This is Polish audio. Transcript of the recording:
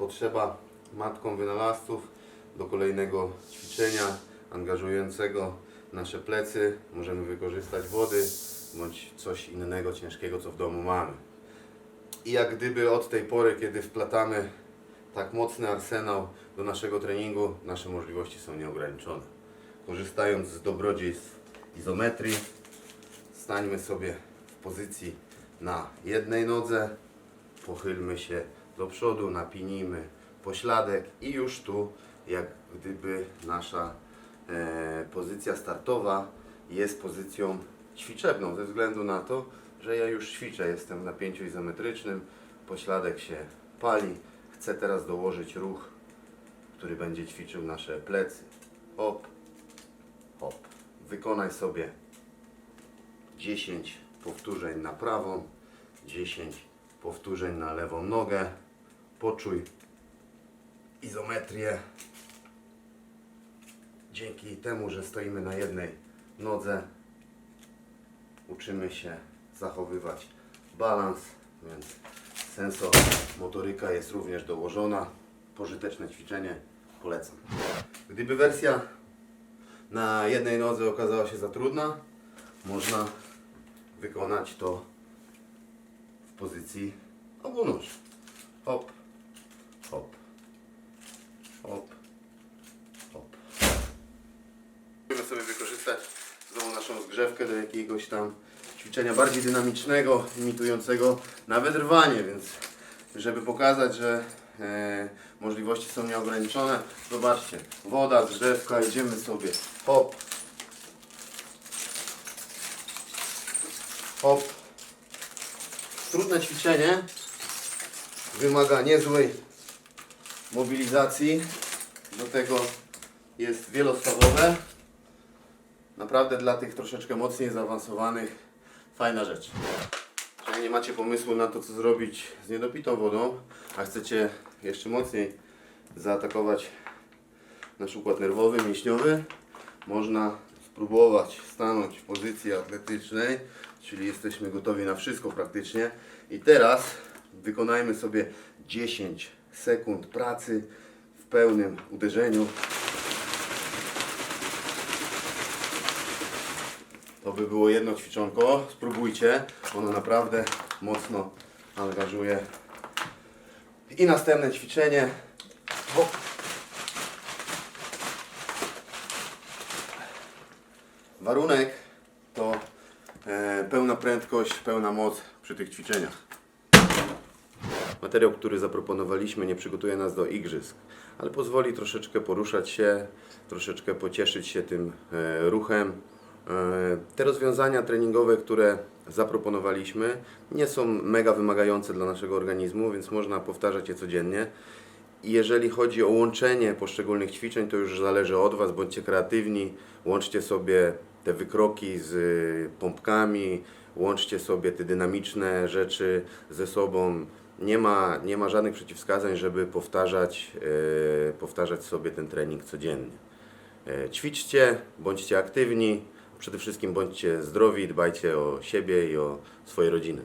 potrzeba matką wynalazców do kolejnego ćwiczenia angażującego nasze plecy. Możemy wykorzystać wody bądź coś innego ciężkiego, co w domu mamy. I jak gdyby od tej pory, kiedy wplatamy tak mocny arsenał do naszego treningu, nasze możliwości są nieograniczone. Korzystając z dobrodziejstw izometrii, stańmy sobie w pozycji na jednej nodze, pochylmy się do przodu, napinijmy pośladek i już tu, jak gdyby nasza e, pozycja startowa jest pozycją ćwiczebną, ze względu na to, że ja już ćwiczę, jestem w napięciu izometrycznym, pośladek się pali, chcę teraz dołożyć ruch, który będzie ćwiczył nasze plecy. Hop, hop. Wykonaj sobie 10 powtórzeń na prawą, 10 powtórzeń na lewą nogę. Poczuj izometrię. Dzięki temu, że stoimy na jednej nodze, uczymy się zachowywać balans, więc sensomotoryka jest również dołożona. Pożyteczne ćwiczenie polecam. Gdyby wersja na jednej nodze okazała się za trudna, można wykonać to w pozycji obunóż. Hop, hop, hop, hop. Możemy sobie wykorzystać znowu naszą zgrzewkę do jakiegoś tam ćwiczenia bardziej dynamicznego, imitującego nawet rwanie, więc żeby pokazać, że e, możliwości są nieograniczone, zobaczcie, woda, zgrzewka, idziemy sobie, hop, hop. Trudne ćwiczenie, wymaga niezłej mobilizacji, do tego jest wielostawowe. Naprawdę dla tych troszeczkę mocniej zaawansowanych fajna rzecz. Jeżeli nie macie pomysłu na to, co zrobić z niedopitą wodą, a chcecie jeszcze mocniej zaatakować nasz układ nerwowy, mięśniowy, można spróbować stanąć w pozycji atletycznej, czyli jesteśmy gotowi na wszystko praktycznie. I teraz wykonajmy sobie 10 sekund pracy w pełnym uderzeniu. To by było jedno ćwiczonko. Spróbujcie. Ono naprawdę mocno angażuje. I następne ćwiczenie. Hop. Warunek to e, pełna prędkość, pełna moc przy tych ćwiczeniach. Materiał, który zaproponowaliśmy, nie przygotuje nas do igrzysk, ale pozwoli troszeczkę poruszać się, troszeczkę pocieszyć się tym e, ruchem. E, te rozwiązania treningowe, które zaproponowaliśmy, nie są mega wymagające dla naszego organizmu, więc można powtarzać je codziennie. Jeżeli chodzi o łączenie poszczególnych ćwiczeń, to już zależy od Was, bądźcie kreatywni, łączcie sobie te wykroki z y, pompkami, łączcie sobie te dynamiczne rzeczy ze sobą. Nie ma, nie ma żadnych przeciwwskazań, żeby powtarzać, e, powtarzać sobie ten trening codziennie. E, ćwiczcie, bądźcie aktywni, przede wszystkim bądźcie zdrowi, dbajcie o siebie i o swoje rodziny.